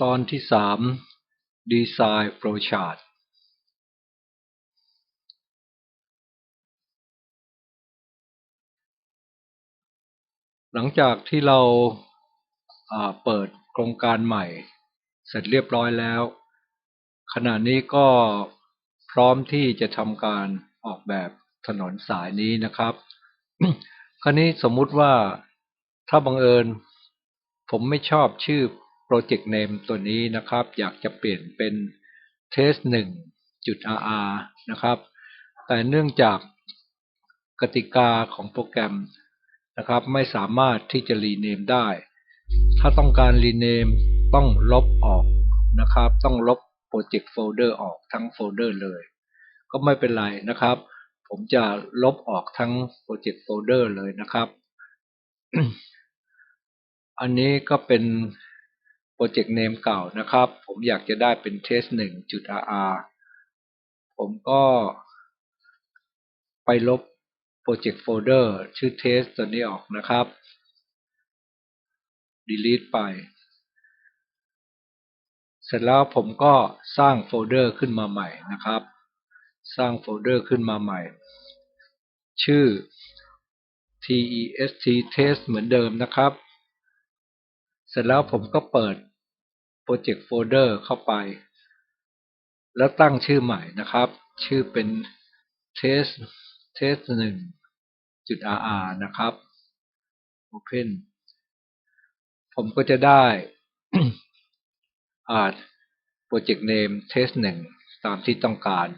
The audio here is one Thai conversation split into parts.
ตอนที่สาม Design Flowchart หลังจากที่เราเปิดโครงการใหม่ เสร็จเรียบร้อยแล้ว ขณะนี้ก็พร้อมที่จะทำการออกแบบถนนสายนี้นะครับ คราวนี้สมมุติว่าถ้าบังเอิญ ผมไม่ชอบชื่อ Project Name ตัวนี้นะครับ อยากจะเปลี่ยนเป็น Test 1 .rr นะครับ แต่เนื่องจากกติกาของโปรแกรมนะครับไม่สามารถที่จะรีเนมได้ ถ้าต้องการรีเนมต้องลบออกนะครับ ต้องลบ Project Folder ออกทั้งโฟลเดอร์เลย ก็ไม่เป็นไรนะครับ ผมจะลบออกทั้ง Project Folder เลยนะครับ อันนี้ก็เป็น รเจกต์เนมเก่านะครับ ผมอยากจะได้เป็น test 1 .rr ผมก็ไปลบโปรเจกต์โฟลเดอร์ชื่อ test ตัวนี้ออกนะครับ delete ไป เสร็จแล้วผมก็สร้างโฟลเดอร์ขึ้นมาใหม่นะครับ สร้างโฟลเดอร์ขึ้นมาใหม่ ชื่อ test test เหมือนเดิมนะครับ เสร็จแล้วผมก็เปิด Project Folder เข้าไป แล้วตั้งชื่อใหม่นะครับ ชื่อเป็น test test 1 .rr นะครับ Open ผมก็จะได้อ่า Project Name Test 1ตามที่ต้องการ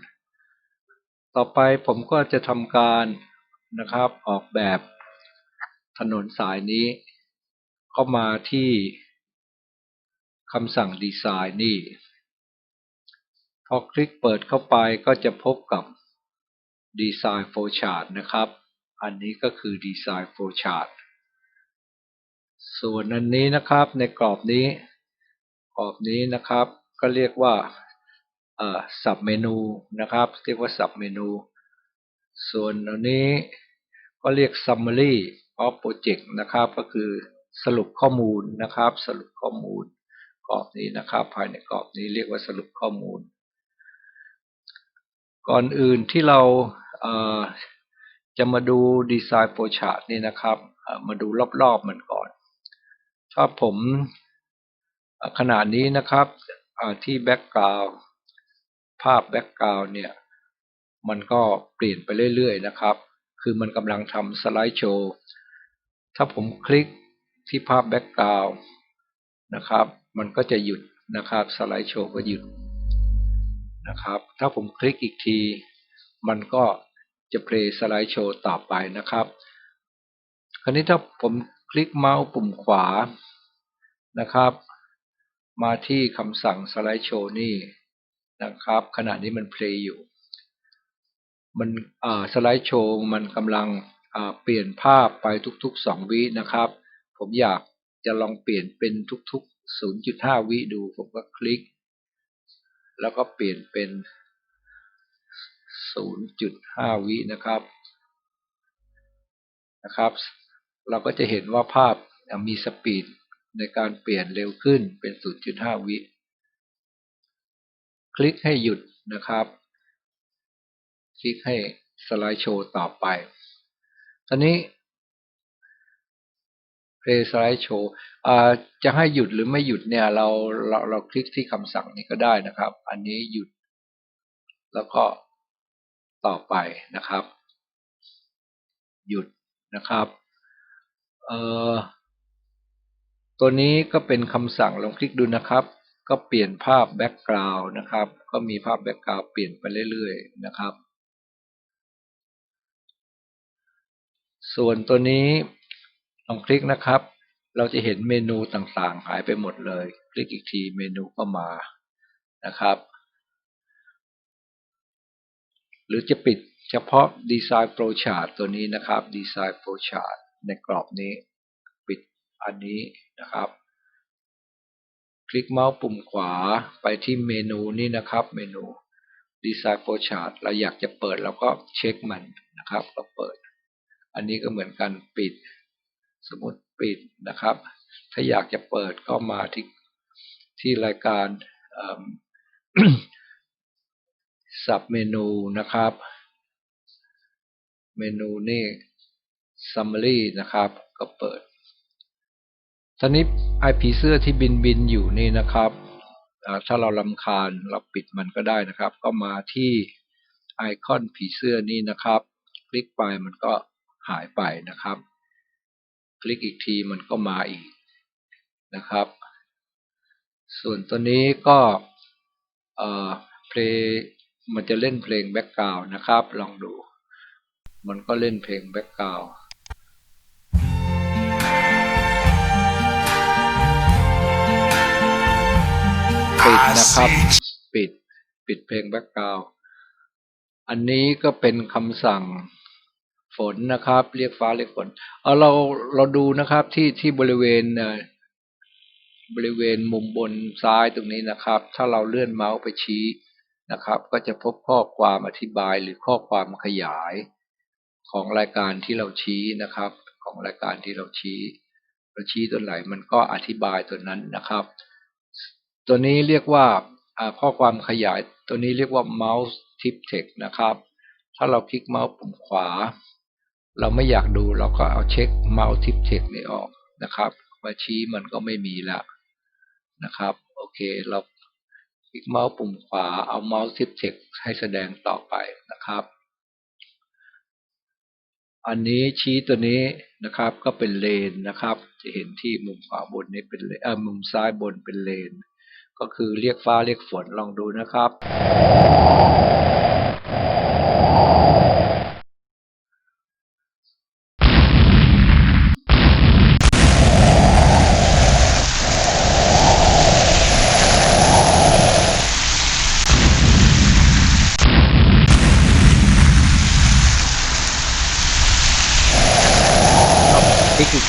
ต่อไปผมก็จะทำการนะครับออกแบบถนนสายนี้ เข้ามาที่ คำสั่งดีไซน์นี่ พอคลิกเปิดเข้าไปก็จะพบกับ Design Flowchart นะครับ อันนี้ก็คือ Design Flowchart ส่วนอันนี้นะครับในกรอบนี้ กรอบนี้นะครับก็เรียกว่าเอ่อ sub menu นะครับ เรียกว่า sub menu ส่วนอันนี้ก็เรียก summary of project นะครับ ก็คือสรุปข้อมูลนะครับ สรุปข้อมูล กรอบนี้นะครับ ภายในกรอบนี้เรียกว่าสรุปข้อมูล ก่อนอื่นที่เราเจะมาดูดีไซน์โฟชาร์ตนี่นะครับ มาดูรอบๆมันก่อน ถ้าผมขนาดนี้นะครับที่แบ็กกราวภาพแบ็กกราวเนี่ย มันก็เปลี่ยนไปเรื่อยๆนะครับ คือมันกำลังทำสไลด์โชว์ ถ้าผมคลิกที่ภาพแบ็กกราวนะครับ มันก็จะหยุดนะครับ สไลด์โชว์ก็หยุดนะครับ ถ้าผมคลิกอีกที มันก็จะเพลย์สไลด์โชว์ต่อไปนะครับ คราวนี้ถ้าผมคลิกเมาส์ปุ่มขวานะครับ มาที่คำสั่งสไลด์โชว์นี่นะครับ ขณะนี้มันเพลย์อยู่ มันสไลด์โชว์มันกำลังเปลี่ยนภาพไปทุกๆ 2 วินะครับ ผมอยากจะลองเปลี่ยนเป็นทุก ๆ0.5วิดู ผมก็คลิก แล้วก็เปลี่ยนเป็น0.5วินะครับนะครับ เราก็จะเห็นว่าภาพมีสปีดในการเปลี่ยนเร็วขึ้นเป็น 0.5 วิ คลิกให้หยุดนะครับ คลิกให้สไลด์โชว์ต่อไป ตอนนี้ play slide show จะให้หยุดหรือไม่หยุดเนี่ยเราเราเราคลิกที่คำสั่งนี้ก็ได้นะครับ อันนี้หยุด แล้วก็ต่อไปนะครับ หยุดนะครับเอ่อตัวนี้ก็เป็นคำสั่งลองคลิกดูนะครับ ก็เปลี่ยนภาพแบ็กกราวน์นะครับ ก็มีภาพแบ็กกราวน์เปลี่ยนไปเรื่อยๆนะครับ ส่วนตัวนี้ ลองคลิกนะครับ เราจะเห็นเมนูต่างๆ หายไปหมดเลย คลิกอีกทีเมนูก็มานะครับ หรือจะปิดเฉพาะ Design Flowchart ตัวนี้นะครับ Design Flowchart ในกรอบนี้ ปิดอันนี้นะครับ คลิกเมาส์ปุ่มขวาไปที่เมนูนี้นะครับเมนู Design Flowchart เราอยากจะเปิดแล้วก็เช็คมันนะครับก็เปิด อันนี้ก็เหมือนกันปิด สมมติปิดนะครับ ถ้าอยากจะเปิดก็มาที่ที่รายการสับเมนูนะครับ เมนูนี่ summary นะครับ ก็เปิดตอนนี้ไอผีเสื้อที่บินบินอยู่นี่นะครับ ถ้าเราลำคาญเราปิดมันก็ได้นะครับ ก็มาที่ไอคอนผีเสื้อนี้นะครับ คลิกไปมันก็หายไปนะครับ คลิกอีกทีมันก็มาอีกนะครับ ส่วนตัวนี้ก็เอ่อเพลงมันจะเล่นเพลงแบ็กกราวนะครับ ลองดู มันก็เล่นเพลงแบ็กกราวปิดนะครับ ปิด ปิดเพลงแบ็กกราวอันนี้ก็เป็นคำสั่ง ฝนนะครับ เรียกฟ้าเรียกฝนเอาเราเราดูนะครับที่ที่บริเวณบริเวณมุมบนซ้ายตรงนี้นะครับ ถ้าเราเลื่อนเมาส์ไปชี้นะครับ ก็จะพบข้อความอธิบายหรือข้อความขยายของรายการที่เราชี้นะครับ ของรายการที่เราชี้เราชี้ตัวไหนมันก็อธิบายตัวนั้นนะครับ ตัวนี้เรียกว่าอ่าข้อความขยายตัวนี้เรียกว่า mouse tip text นะครับ ถ้าเราคลิกเมาส์ปุ่มขวา เราไม่อยากดูเราก็เอาเช็ค mouse tip text นี้ออกนะครับ มาชี้มันก็ไม่มีแล้วนะครับ โอเคเราคลิกเมาส์ปุ่มขวาเอา mouse tip text ให้แสดงต่อไปนะครับ อันนี้ชี้ตัวนี้นะครับ ก็เป็นเลนนะครับ จะเห็นที่มุมขวาบนนี้เป็นเออมุมซ้ายบนเป็นเลน ก็คือเรียกฟ้าเรียกฝนลองดูนะครับ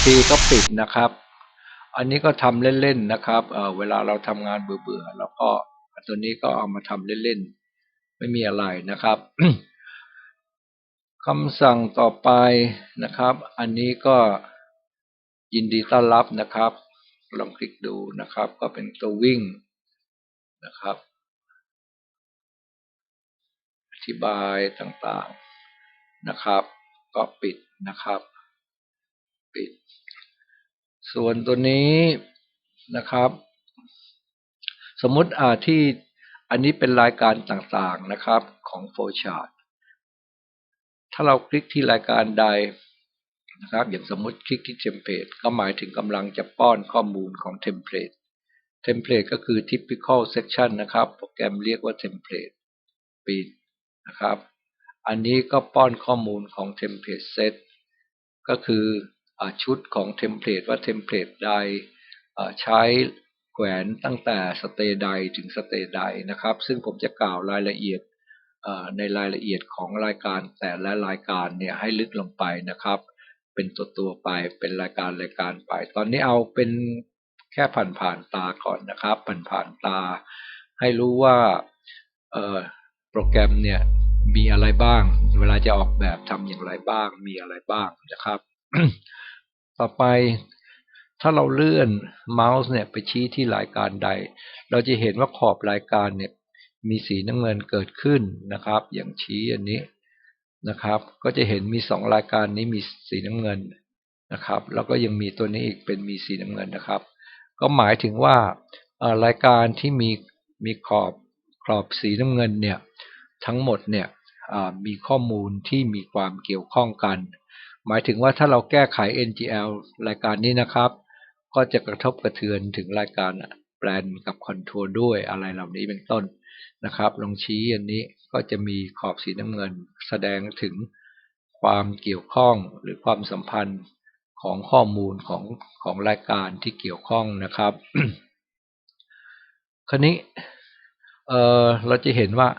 คลิ ก็ปิดนะครับ อันนี้ก็ทำเล่นๆนะครับเเวลาเราทำงานเบื่อๆเราก็ตัวนี้ก็เอามาทำเล่นๆไม่มีอะไรนะครับคำสั่งต่อไปนะครับ อันนี้ก็ยินดีต้อนรับนะครับ ลองคลิกดูนะครับ ก็เป็นตัววิ่งนะครับ อธิบายต่างๆนะครับ ก็ปิดนะครับ ปิด ส่วนตัวนี้นะครับ สมมติอ่าที่อันนี้เป็นรายการต่างๆนะครับของ flowchart ถ้าเราคลิกที่รายการใดนะครับ อย่างสมมติคลิกที่ template ก็หมายถึงกำลังจะป้อนข้อมูลของ template template ก็คือ typical section นะครับโปรแกรมเรียกว่า template ปิดนะครับ อันนี้ก็ป้อนข้อมูลของ template set ก็คือ ชุดของ template ว่า template ใดใช้แขวนตั้งแต่สเตย์ใดถึงสเตย์ใดนะครับ ซึ่งผมจะกล่าวรายละเอียดในรายละเอียดของรายการแต่ละรายการเนี่ยให้ลึกลงไปนะครับ เป็นตัวตัวไปเป็นรายการรายการไป ตอนนี้เอาเป็นแค่ผ่านผ่านตาก่อนนะครับผ่านผ่านตา ให้รู้ว่าโปรแกรมเนี่ยมีอะไรบ้าง เวลาจะออกแบบทำอย่างไรบ้างมีอะไรบ้างนะครับ ต่อไปถ้าเราเลื่อนเมาส์เนี่ยไปชี้ที่รายการใด เราจะเห็นว่าขอบรายการเนี่ยมีสีน้ำเงินเกิดขึ้นนะครับ อย่างชี้อันนี้นะครับ ก็จะเห็นมีสองรายการนี้มีสีน้ำเงินนะครับ แล้วก็ยังมีตัวนี้อีกเป็นมีสีน้ำเงินนะครับ ก็หมายถึงว่ารายการที่มีมีขอบขอบสีน้ำเงินเนี่ยทั้งหมดเนี่ยมีข้อมูลที่มีความเกี่ยวข้องกัน หมายถึงว่าถ้าเราแก้ไข NGL รายการนี้นะครับ ก็จะกระทบกระเทือนถึงรายการแปลนกับคอนโทรลด้วยอะไรเหล่านี้เป็นต้นนะครับลองชี้อันนี้ก็จะมีขอบสีน้ำเงิน แสดงถึงความเกี่ยวข้องหรือความสัมพันธ์ของข้อมูลของของรายการที่เกี่ยวข้องนะครับ คราวนี้เเราจะเห็นว่า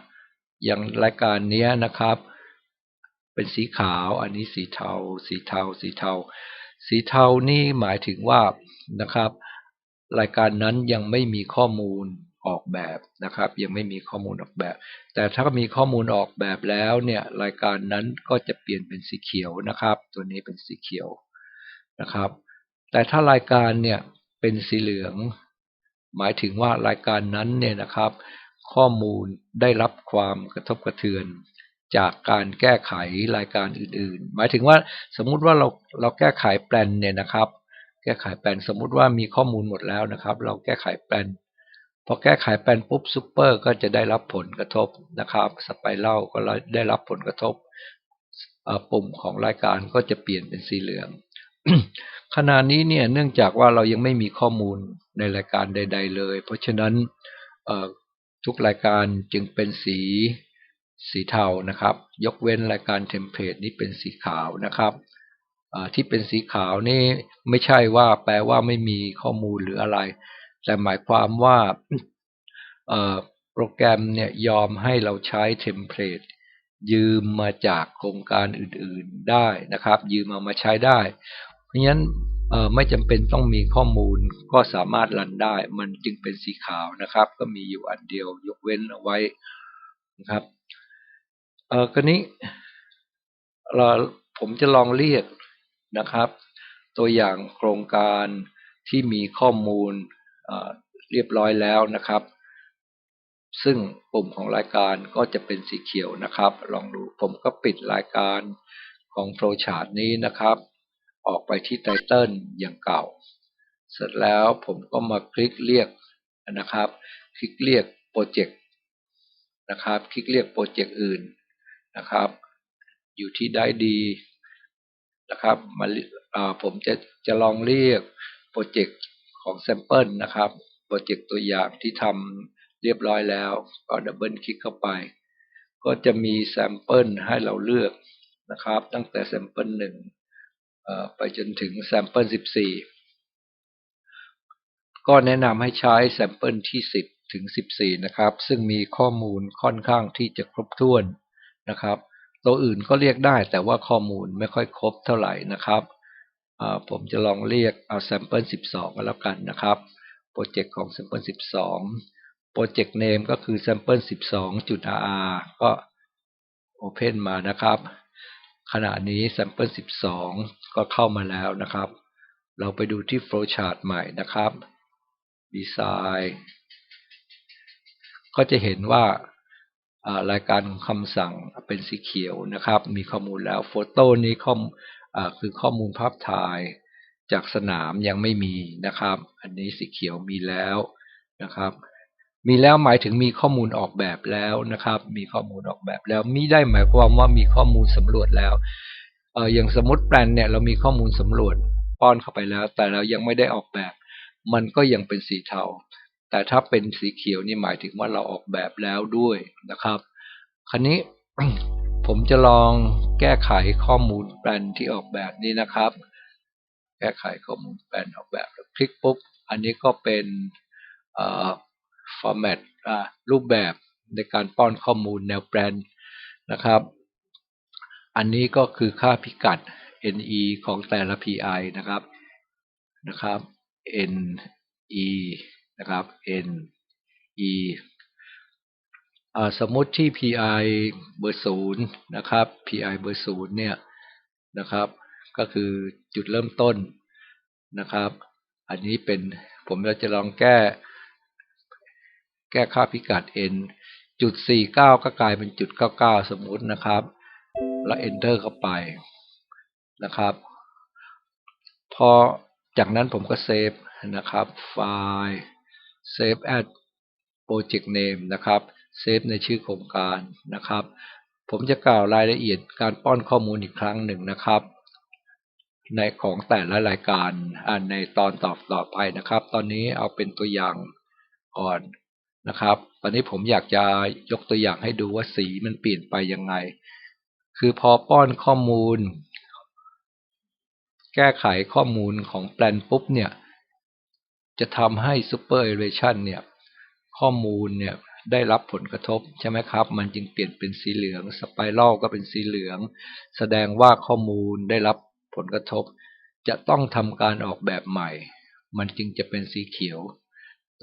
อย่างรายการนี้นะครับ เป็นสีขาว อันนี้สีเทา สีเทา สีเทา สีเทานี่หมายถึงว่านะครับ รายการนั้นยังไม่มีข้อมูลออกแบบนะครับ ยังไม่มีข้อมูลออกแบบ แต่ถ้ามีข้อมูลออกแบบแล้วเนี่ยรายการนั้นก็จะเปลี่ยนเป็นสีเขียวนะครับ ตัวนี้เป็นสีเขียวนะครับ แต่ถ้ารายการเนี่ยเป็นสีเหลือง หมายถึงว่ารายการนั้นเนี่ยนะครับ ข้อมูลได้รับความกระทบกระเทือน จากการแก้ไขรายการอื่น ๆ หมายถึงว่าสมมุติว่าเราเราแก้ไขแปลนเนี่ยนะครับ แก้ไขแปลนสมมุติว่ามีข้อมูลหมดแล้วนะครับ เราแก้ไขแปลนพอแก้ไขแปลนปุ๊บซูเปอร์ก็จะได้รับผลกระทบนะครับสไปรัลก็ได้รับผลกระทบปุ่มของรายการก็จะเปลี่ยนเป็นสีเหลืองขณะนี้เนี่ยเนื่องจากว่าเรายังไม่มีข้อมูลในรายการใด ๆ เลย เพราะฉะนั้นทุกรายการจึงเป็นสี สีเทานะครับ ยกเว้นรายการเทมเพลตนี้เป็นสีขาวนะครับที่เป็นสีขาวนี่ไม่ใช่ว่าแปลว่าไม่มีข้อมูลหรืออะไร แต่หมายความว่าโปรแกรมเนี่ยยอมให้เราใช้เทมเพลตยืมมาจากโครงการอื่นๆได้นะครับ ยืมมามาใช้ได้ เพราะฉะนั้นไม่จำเป็นต้องมีข้อมูลก็สามารถรันได้ มันจึงเป็นสีขาวนะครับ ก็มีอยู่อันเดียวยกเว้นเอาไว้นะครับ เออก็นี้เราผมจะลองเรียกนะครับ ตัวอย่างโครงการที่มีข้อมูลเรียบร้อยแล้วนะครับ ซึ่งปุ่มของรายการก็จะเป็นสีเขียวนะครับ ลองดูผมก็ปิดรายการของโฟล์ชาร์ตนี้นะครับ ออกไปที่ไตเติลอย่างเก่า เสร็จแล้วผมก็มาคลิกเรียกนะครับ คลิกเรียกโปรเจกต์นะครับ คลิกเรียกโปรเจกต์อื่น นะครับ อยู่ที่ได้ดีนะครับมาผมจะจะลองเรียกโปรเจกต์ของแซมเปิลนะครับโปรเจกต์ตัวอย่างที่ทำเรียบร้อยแล้วก็ดับเบิลคลิกเข้าไป ก็จะมีแซมเปิลให้เราเลือกนะครับ ตั้งแต่แซมเปิลหนึ่งไปจนถึงแซมเปิลสิบสี่ก็แนะนำให้ใช้แซมเปิลที่สิบถึงสิบสี่นะครับ ซึ่งมีข้อมูลค่อนข้างที่จะครบถ้วน นะครับ ตัวอื่นก็เรียกได้แต่ว่าข้อมูลไม่ค่อยครบเท่าไหร่นะครับ ผมจะลองเรียกเอา sample 12ก็แล้วกันนะครับ โปรเจกต์ของ sample 12 โปรเจกต์ name ก็คือ sample 12.rr ก็ open มานะครับ ขณะนี้ sample 12 ก็เข้ามาแล้วนะครับ เราไปดูที่ flowchart ใหม่นะครับ design ก็จะเห็นว่า รายการคำสั่งเป็นสีเขียวนะครับ มีข้อมูลแล้วโฟโต้นี้ข้อคือข้อมูลภาพถ่ายจากสนามยังไม่มีนะครับ อันนี้สีเขียวมีแล้วนะครับ มีแล้วหมายถึงมีข้อมูลออกแบบแล้วนะครับ มีข้อมูลออกแบบแล้วมิได้หมายความว่ามีข้อมูลสำรวจแล้วเอออย่างสมมติแปลนเนี่ยเรามีข้อมูลสำรวจป้อนเข้าไปแล้ว แต่เรายังไม่ได้ออกแบบ มันก็ยังเป็นสีเทา แต่ถ้าเป็นสีเขียวนี่หมายถึงว่าเราออกแบบแล้วด้วยนะครับ คราวนี้ผมจะลองแก้ไขข้อมูลแปลนที่ออกแบบนี้นะครับ แก้ไขข้อมูลแปลนออกแบบคลิกปุ๊บ อันนี้ก็เป็นฟอร์แมตรูปแบบในการป้อนข้อมูลแนวแปลนนะครับ อันนี้ก็คือค่าพิกัด NE ของแต่ละ PI นะครับ นะครับ NE นะครับ N E สมมติที่ PI เบอร์ศูนย์นะครับ PI เบอร์ศูนย์เนี่ยนะครับ ก็คือจุดเริ่มต้นนะครับ อันนี้เป็นผมจะลองแก้ แก้ค่าพิกัด n จุด49ก็กลายเป็นจุด99สมมุตินะครับ แล้ว enter เข้าไปนะครับ พอจากนั้นผมก็เซฟนะครับไฟล์ save as project name นะครับเซฟในชื่อโครงการนะครับ ผมจะกล่าวรายละเอียดการป้อนข้อมูลอีกครั้งหนึ่งนะครับ ในของแต่ละรายการในตอนตอบต่อไปนะครับ ตอนนี้เอาเป็นตัวอย่างก่อนนะครับ ตอนนี้ผมอยากจะยกตัวอย่างให้ดูว่าสีมันเปลี่ยนไปยังไง คือพอป้อนข้อมูล แก้ไขข้อมูลของแปลนปุ๊บเนี่ย จะทำให้ Super Elevation เนี่ยข้อมูลเนี่ยได้รับผลกระทบใช่ไหมครับ มันจึงเปลี่ยนเป็นสีเหลืองสไปรัลก็เป็นสีเหลือง แสดงว่าข้อมูลได้รับผลกระทบ จะต้องทำการออกแบบใหม่ มันจึงจะเป็นสีเขียว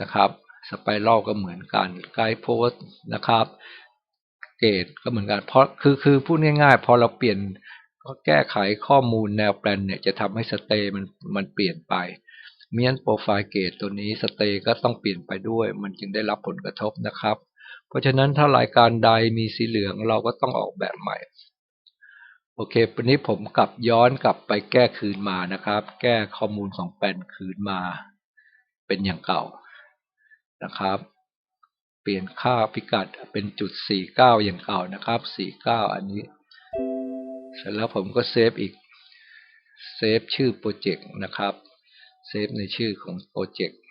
นะครับสไปรัลก็เหมือนกันไกด์โพสนะครับเกตก็เหมือนกันเพราะคือคือพูดง่ายๆ พอเราเปลี่ยนก็แก้ไขข้อมูลแนวแปลนเนี่ยจะทำให้สเตย์มันมันเปลี่ยนไป เมียนโปรไฟล์เกตตัวนี้สเตก็ต้องเปลี่ยนไปด้วย มันจึงได้รับผลกระทบนะครับ เพราะฉะนั้นถ้ารายการใดมีสีเหลืองเราก็ต้องออกแบบใหม่ โอเควันนี้ผมกลับย้อนกลับไปแก้คืนมานะครับ แก้ข้อมูลของแปนคืนมา เป็นอย่างเก่านะครับ เปลี่ยนค่าพิกัดเป็นจุด 49 อย่างเก่านะครับ 49 อันนี้ เสร็จแล้วผมก็เซฟอีก เซฟชื่อโปรเจกต์นะครับ เซฟในชื่อของโปรเจกต์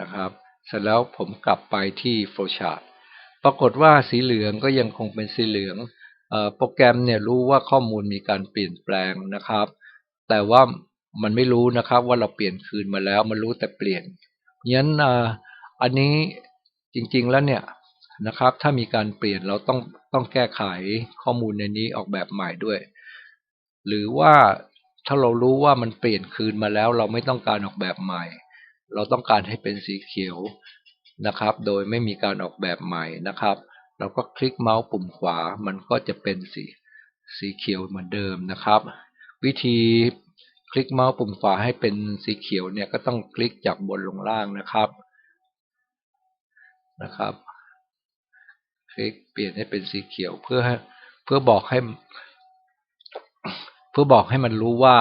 นะครับ เสร็จแล้วผมกลับไปที่ flowchart ปรากฏว่าสีเหลืองก็ยังคงเป็นสีเหลืองโปรแกรมเนี่ยรู้ว่าข้อมูลมีการเปลี่ยนแปลงนะครับ แต่ว่ามันไม่รู้นะครับว่าเราเปลี่ยนคืนมาแล้ว มันรู้แต่เปลี่ยนยันอันนี้จริงๆแล้วเนี่ยนะครับ ถ้ามีการเปลี่ยนเราต้องต้องแก้ไขข้อมูลในนี้ออกแบบใหม่ด้วย หรือว่าถ้าเรารู้ว่ามันเปลี่ยนคืนมาแล้ว เราไม่ต้องการออกแบบใหม่ เราต้องการให้เป็นสีเขียวนะครับ โดยไม่มีการออกแบบใหม่นะครับ เราก็คลิกเมาส์ปุ่มขวา มันก็จะเป็นสีสีเขียวเหมือนเดิมนะครับ วิธีคลิกเมาส์ปุ่มขวาให้เป็นสีเขียวเนี่ยก็ต้องคลิกจากบนลงล่างนะครับนะครับ คลิกเปลี่ยนให้เป็นสีเขียวเพื่อเพื่อบอกให้ พื่อบอกให้มันรู้ว่า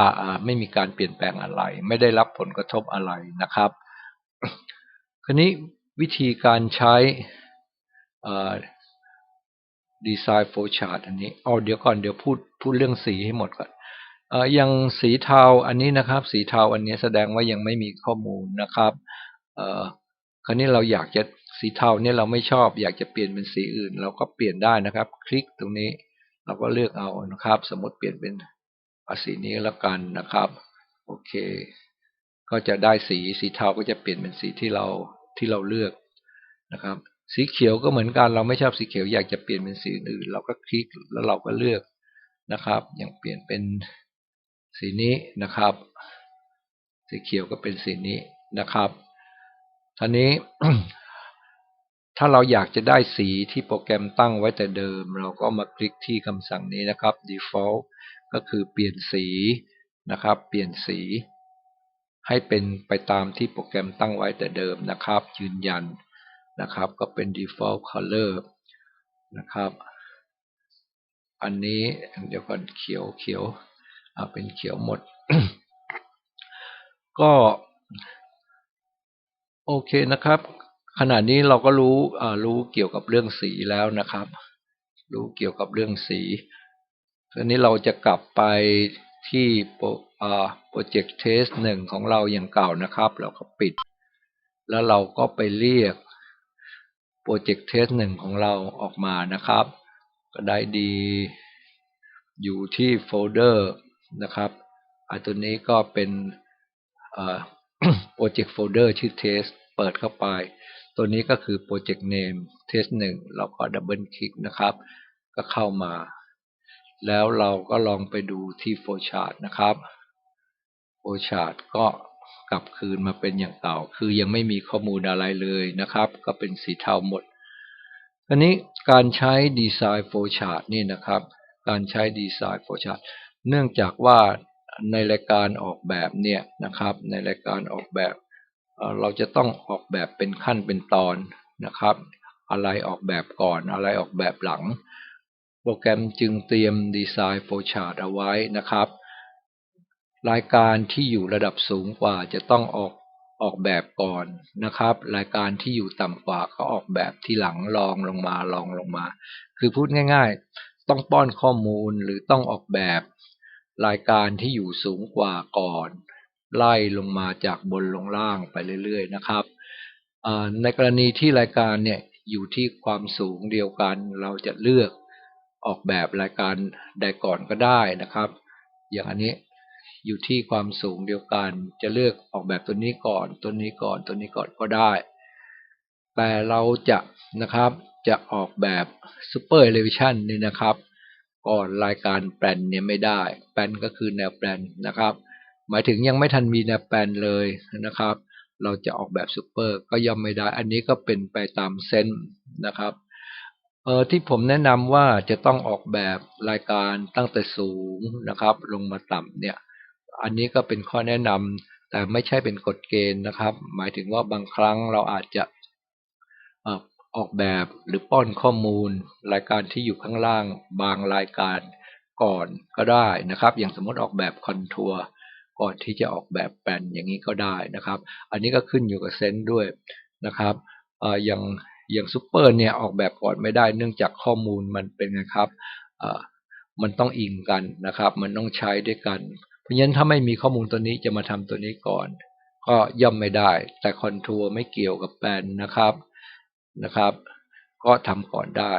ไม่มีการเปลี่ยนแปลงอะไร ไม่ได้รับผลกระทบอะไรนะครับ คราวนี้วิธีการใช้ดีไซน์โฟลชาร์ตอันนี้เอาเดี๋ยวก่อนเดี๋ยวพูดพูดเรื่องสีให้หมดก่อนอย่างสีเทาอันนี้นะครับ สีเทาอันนี้แสดงว่ายังไม่มีข้อมูลนะครับคราวนี้เราอยากจะสีเทาเนี่ยเราไม่ชอบ อยากจะเปลี่ยนเป็นสีอื่น เราก็เปลี่ยนได้นะครับ คลิกตรงนี้เราก็เลือกเอานะครับ สมมติเปลี่ยนเป็น สีนี้แล้วกันนะครับ โอเค ก็จะได้สีสีเทาก็จะเปลี่ยนเป็นสีที่เราที่เราเลือกนะครับ สีเขียวก็เหมือนกันเราไม่ชอบสีเขียวอยากจะเปลี่ยนเป็นสีอื่น เราก็คลิกแล้วเราก็เลือกนะครับ อย่างเปลี่ยนเป็นสีนี้นะครับ สีเขียวก็เป็นสีนี้นะครับท่านี้ถ้าเราอยากจะได้สีที่โปรแกรมตั้งไว้แต่เดิม เราก็มาคลิกที่คำสั่งนี้นะครับ default ก็คือเปลี่ยนสีนะครับ เปลี่ยนสี ให้เป็นไปตามที่โปรแกรมตั้งไว้แต่เดิมนะครับ ยืนยันนะครับ ก็เป็น default color นะครับ อันนี้เดี๋ยวก่อนเขียวเขียวเอาเป็นเขียวหมด ก็ โอเคนะครับ ขณะนี้เราก็รู้รู้เกี่ยวกับเรื่องสีแล้วนะครับ รู้เกี่ยวกับเรื่องสี ทีนี้เราจะกลับไปที่โปรเจกต์เทสหนึ่งของเราอย่างเก่านะครับ เราก็ปิด แล้วเราก็ไปเรียกโปรเจกต์เทสหนึ่งของเราออกมานะครับ ก็ได้ดี อยู่ที่โฟลเดอร์นะครับอันตัวนี้ก็เป็นโปรเจกต์โฟลเดอร์ชื่อ test เปิดเข้าไป ตัวนี้ก็คือโปรเจกต์ name test 1เราก็ดับเบิลคลิกนะครับ ก็เข้ามา แล้วเราก็ลองไปดูที่ flowchart นะครับ flowchart ก็กลับคืนมาเป็นอย่างเก่า คือยังไม่มีข้อมูลอะไรเลยนะครับ ก็เป็นสีเทาหมดอันนี้การใช้ design flowchart นี่นะครับ การใช้ design flowchart เนื่องจากว่าในรายการออกแบบเนี่ยนะครับ ในรายการออกแบบ เราจะต้องออกแบบเป็นขั้นเป็นตอนนะครับ อะไรออกแบบก่อนอะไรออกแบบหลัง โปรแกรมจึงเตรียมดีไซน์โฟชาร์ตเอาไว้นะครับ รายการที่อยู่ระดับสูงกว่าจะต้องออกออกแบบก่อนนะครับ รายการที่อยู่ต่ำกว่าก็ออกแบบที่หลังรองลงมาลองลงมา คือพูดง่าย ๆ ต้องป้อนข้อมูลหรือต้องออกแบบ รายการที่อยู่สูงกว่าก่อน ไล่ลงมาจากบนลงล่างไปเรื่อยๆนะครับในกรณีที่รายการเนี่ยอยู่ที่ความสูงเดียวกัน เราจะเลือก ออกแบบรายการใดก่อนก็ได้นะครับ อย่างอันนี้อยู่ที่ความสูงเดียวกัน จะเลือกออกแบบตัวนี้ก่อนตัวนี้ก่อนตัวนี้ก่อนก็ได้ แต่เราจะนะครับจะออกแบบ Super Elevation นี่นะครับ ก่อนรายการแปลนเนี่ยไม่ได้ แปลนก็คือแนวแปลนนะครับ หมายถึงยังไม่ทันมีแนวแปลนเลยนะครับ เราจะออกแบบซูเปอร์ก็ย่อมไม่ได้ อันนี้ก็เป็นไปตามเซนนะครับ เออที่ผมแนะนำว่าจะต้องออกแบบรายการตั้งแต่สูงนะครับ ลงมาต่ำเนี่ย อันนี้ก็เป็นข้อแนะนำแต่ไม่ใช่เป็นกฎเกณฑ์นะครับ หมายถึงว่าบางครั้งเราอาจจะออกแบบหรือป้อนข้อมูล รายการที่อยู่ข้างล่าง บางรายการก่อนก็ได้นะครับ อย่างสมมติออกแบบคอนทัวร์ก่อนที่จะออกแบบแปลนอย่างนี้ก็ได้นะครับ อันนี้ก็ขึ้นอยู่กับเซนส์ด้วยนะครับออย่าง อย่างซูเปอร์เนี่ยออกแบบก่อนไม่ได้เนื่องจากข้อมูลมันเป็นไงครับมันต้องอิงกันนะครับ มันต้องใช้ด้วยกัน เพราะฉะนั้นถ้าไม่มีข้อมูลตัวนี้จะมาทำตัวนี้ก่อน ก็ย่อมไม่ได้ แต่คอนทัวร์ไม่เกี่ยวกับแปลนนะครับนะครับ ก็ทำก่อนได้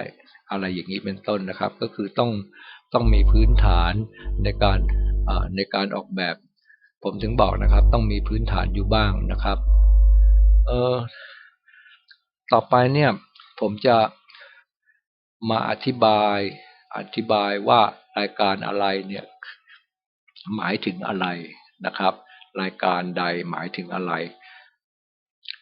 อะไรอย่างนี้เป็นต้นนะครับ ก็คือต้องต้องมีพื้นฐานในการในการออกแบบ ผมถึงบอกนะครับ ต้องมีพื้นฐานอยู่บ้างนะครับ เออ ต่อไปเนี่ยผมจะมาอธิบายอธิบายว่ารายการอะไรเนี่ยหมายถึงอะไรนะครับ รายการใดหมายถึงอะไร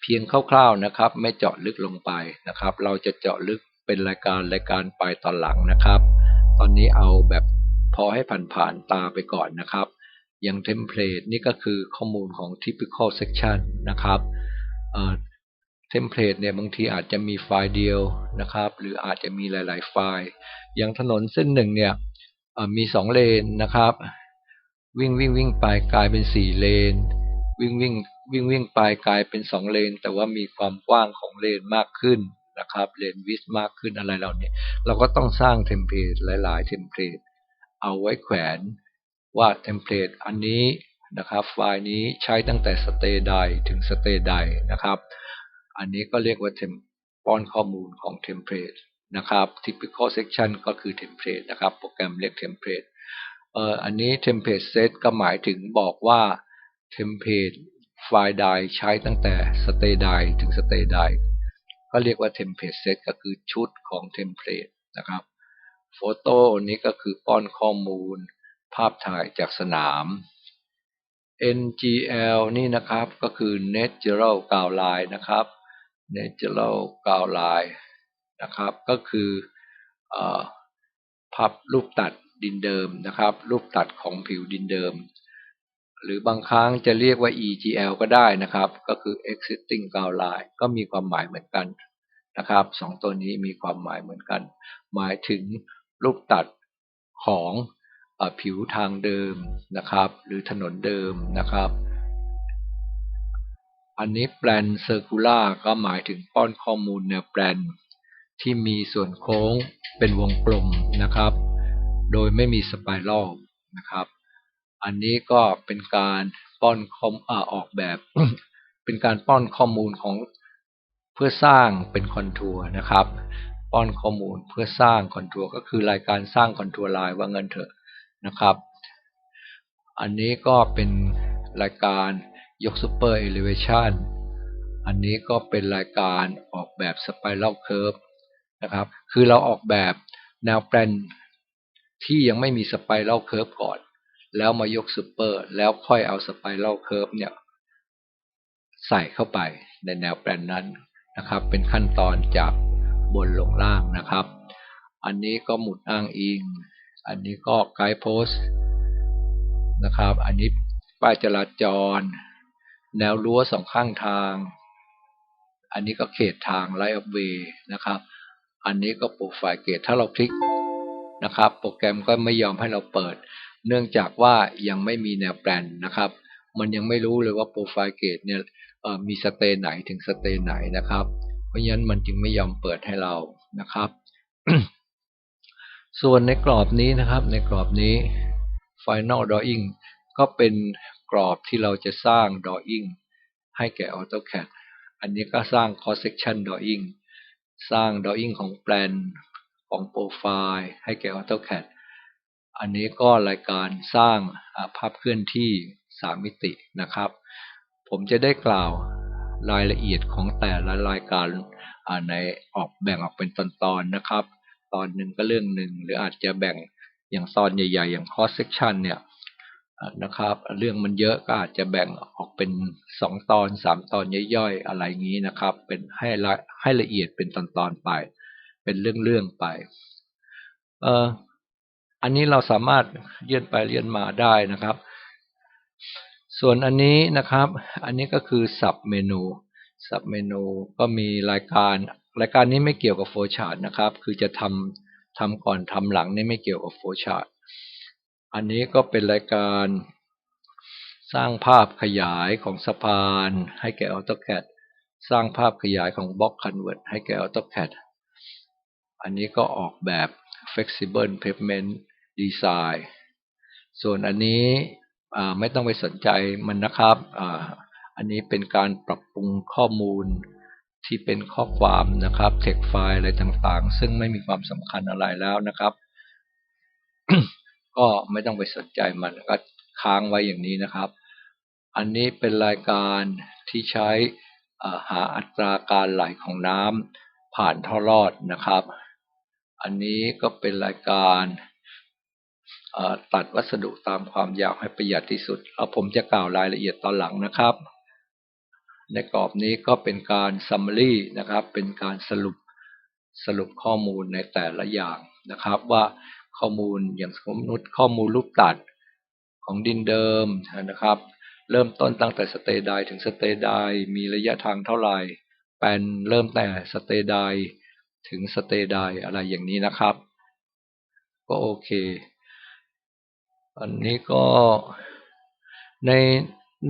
เพียงคร่าวๆนะครับ ไม่เจาะลึกลงไปนะครับ เราจะเจาะลึกเป็นรายการรายการไปตอนหลังนะครับ ตอนนี้เอาแบบพอให้ผ่านๆตาไปก่อนนะครับ อย่างเทมเพลตนี่ก็คือข้อมูลของ typical section นะครับ ทมเพลตเนี่ยบางทีอาจจะมีไฟล์เดียวนะครับ หรืออาจจะมีหลาย ๆ ไฟล์ อย่างถนนเส้นหนึ่งเนี่ยมีสองเลนนะครับ วิ่งวิ่งวิ่งไปกลายเป็นสี่เลน วิ่งวิ่งวิ่งวิ่งไปกลายเป็นสองเลน แต่ว่ามีความกว้างของเลนมากขึ้นนะครับเลนวิสมากขึ้นอะไรเราเนี่ยเราก็ต้องสร้างเทมเพลตหลาย ๆ เทมเพลตเอาไว้แขวนว่าเทมเพลตอันนี้นะครับ ไฟล์นี้ใช้ตั้งแต่สเตย์ใดถึงสเตย์ใดนะครับ อันนี้ก็เรียกว่าเทมป้อนข้อมูลของเทมเพลตนะครับ typical section ก็คือเทมเพลตนะครับ โปรแกรมเรียกเทมเพลตเอ่ออันนี้ template set ก็หมายถึงบอกว่า template ไฟล์ใดใช้ตั้งแต่ state ใดถึง state ใดก็เรียกว่า template set ก็คือชุดของ template นะครับ photo นี้ก็คือป้อนข้อมูล ภาพถ่ายจากสนาม NGL นี่นะครับก็คือ natural g o u n line นะครับ natural g o u n line นะครับ ก็คืออภาพรูปตัดดินเดิมนะครับ รูปตัดของผิวดินเดิม หรือบางครั้งจะเรียกว่า EGL ก็ได้นะครับ ก็คือ existing g o u n line ก็มีความหมายเหมือนกันนะครับสองตัวนี้มีความหมายเหมือนกัน หมายถึงรูปตัดของอผิวทางเดิมนะครับ หรือถนนเดิมนะครับ อันนี้แปลนเซอร์คูล่าก็หมายถึงป้อนข้อมูลแนวแปลนที่มีส่วนโค้งเป็นวงกลมนะครับ โดยไม่มีสไปรัลนะครับ อันนี้ก็เป็นการป้อนคอมออกแบบ เป็นการป้อนข้อมูลของเพื่อสร้างเป็นคอนทัวร์นะครับ ป้อนข้อมูลเพื่อสร้างคอนทัวร์ก็คือรายการสร้างคอนทัวร์ลน์ว่าเงินเถอะนะครับ อันนี้ก็เป็นรายการ ยกซูเปอร์เอลิเวชันอันนี้ก็เป็นรายการออกแบบสไปรัลเคิร์ฟนะครับ คือเราออกแบบแนวแปลนที่ยังไม่มีสไปรัลเคิร์ฟก่อน แล้วมายกซูเปอร์แล้วค่อยเอาสไปรัลเคิร์ฟเนี่ยใส่เข้าไปในแนวแปลนนั้นนะครับ เป็นขั้นตอนจากบนลงล่างนะครับ อันนี้ก็หมุดอ้างอิง อันนี้ก็ไกด์โพสนะครับ อันนี้ป้ายจราจร แนวรั้วสองข้างทาง อันนี้ก็เขตทางไลท์ออฟเวย์นะครับ อันนี้ก็โปรไฟล์เกตถ้าเราคลิกนะครับ โปรแกรมก็ไม่ยอมให้เราเปิด เนื่องจากว่ายังไม่มีแนวแปลนนะครับ มันยังไม่รู้เลยว่าโปรไฟล์เกตเนี่ยมีสเตย์ไหนถึงสเตย์ไหนนะครับ เพราะฉะนั้นมันจึงไม่ยอมเปิดให้เรานะครับ ส่วนในกรอบนี้นะครับ ในกรอบนี้ Final Drawing ก็เป็น รอบที่เราจะสร้าง Drawing ให้แก่ AutoCAD อันนี้ก็สร้าง Cross Section Drawing สร้าง Drawing ของแปลนของโปรไฟล์ให้แก่ AutoCAD อันนี้ก็รายการสร้างภาพเคลื่อนที่ 3 มิตินะครับ ผมจะได้กล่าวรายละเอียดของแต่ละรายการในออกแบ่งออกเป็นตอนๆนนะครับ ตอนหนึ่งก็เรื่องหนึ่งหรืออาจจะแบ่งอย่างตอนใหญ่ ๆ อย่าง cross section เนี่ย นะครับ เรื่องมันเยอะก็อาจจะแบ่งออกเป็นสองตอนสามตอนย่อยๆอะไรงี้นะครับ เป็นให้ละให้ละเอียดเป็นตอนๆไป เป็นเรื่องๆไปเอ่ออันนี้เราสามารถเลื่อนไปเลื่อนมาได้นะครับ ส่วนอันนี้นะครับ อันนี้ก็คือสับเมนูสับเมนูก็มีรายการรายการนี้ไม่เกี่ยวกับโฟชาร์ตนะครับ คือจะทำทำก่อนทำหลังนี่ไม่เกี่ยวกับโฟชาร์ต อันนี้ก็เป็นรายการสร้างภาพขยายของสะพานให้แก่ AutoCAD สร้างภาพขยายของ Box Convert ให้แก่ AutoCAD อันนี้ก็ออกแบบ Flexible Pavement Design ส่วนอันนี้ไม่ต้องไปสนใจมันนะครับออันนี้เป็นการปรับปรุงข้อมูลที่เป็นข้อความนะครับเทคไฟล์อะไรต่างๆ ซึ่งไม่มีความสำคัญอะไรแล้วนะครับ ก็ไม่ต้องไปสนใจมันก็ค้างไว้อย่างนี้นะครับ อันนี้เป็นรายการที่ใช้หาอัตราการไหลของน้ำผ่านท่อรอดนะครับ อันนี้ก็เป็นรายการตัดวัสดุตามความยาวให้ประหยัดที่สุดแล้วผมจะกล่าวรายละเอียดตอนหลังนะครับ ในกรอบนี้ก็เป็นการ summary นะครับ เป็นการสรุปสรุปข้อมูลในแต่ละอย่างนะครับ ว่า ข้อมูลอย่างสมมติข้อมูลรูปตัดของดินเดิมนะครับ เริ่มต้นตั้งแต่สเตไดถึงสเตไดมีระยะทางเท่าไหร่แปนเริ่มแต่สเตไดถึงสเตไดอะไรอย่างนี้นะครับ ก็โอเค อันนี้ก็ใน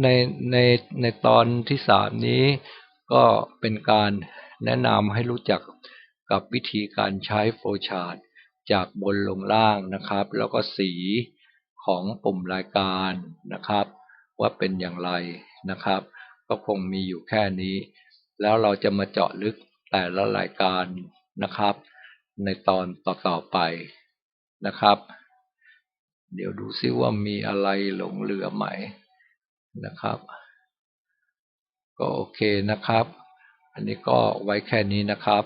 ในในในตอนที่สามนี้ก็เป็นการแนะนำให้รู้จักกับวิธีการใช้โฟชาร์ต จากบนลงล่างนะครับ แล้วก็สีของปุ่มรายการนะครับ ว่าเป็นอย่างไรนะครับ ก็คงมีอยู่แค่นี้ แล้วเราจะมาเจาะลึกแต่ละรายการนะครับ ในตอนต่อๆไปนะครับ เดี๋ยวดูซิว่ามีอะไรหลงเหลือไหมนะครับ ก็โอเคนะครับ อันนี้ก็ไว้แค่นี้นะครับ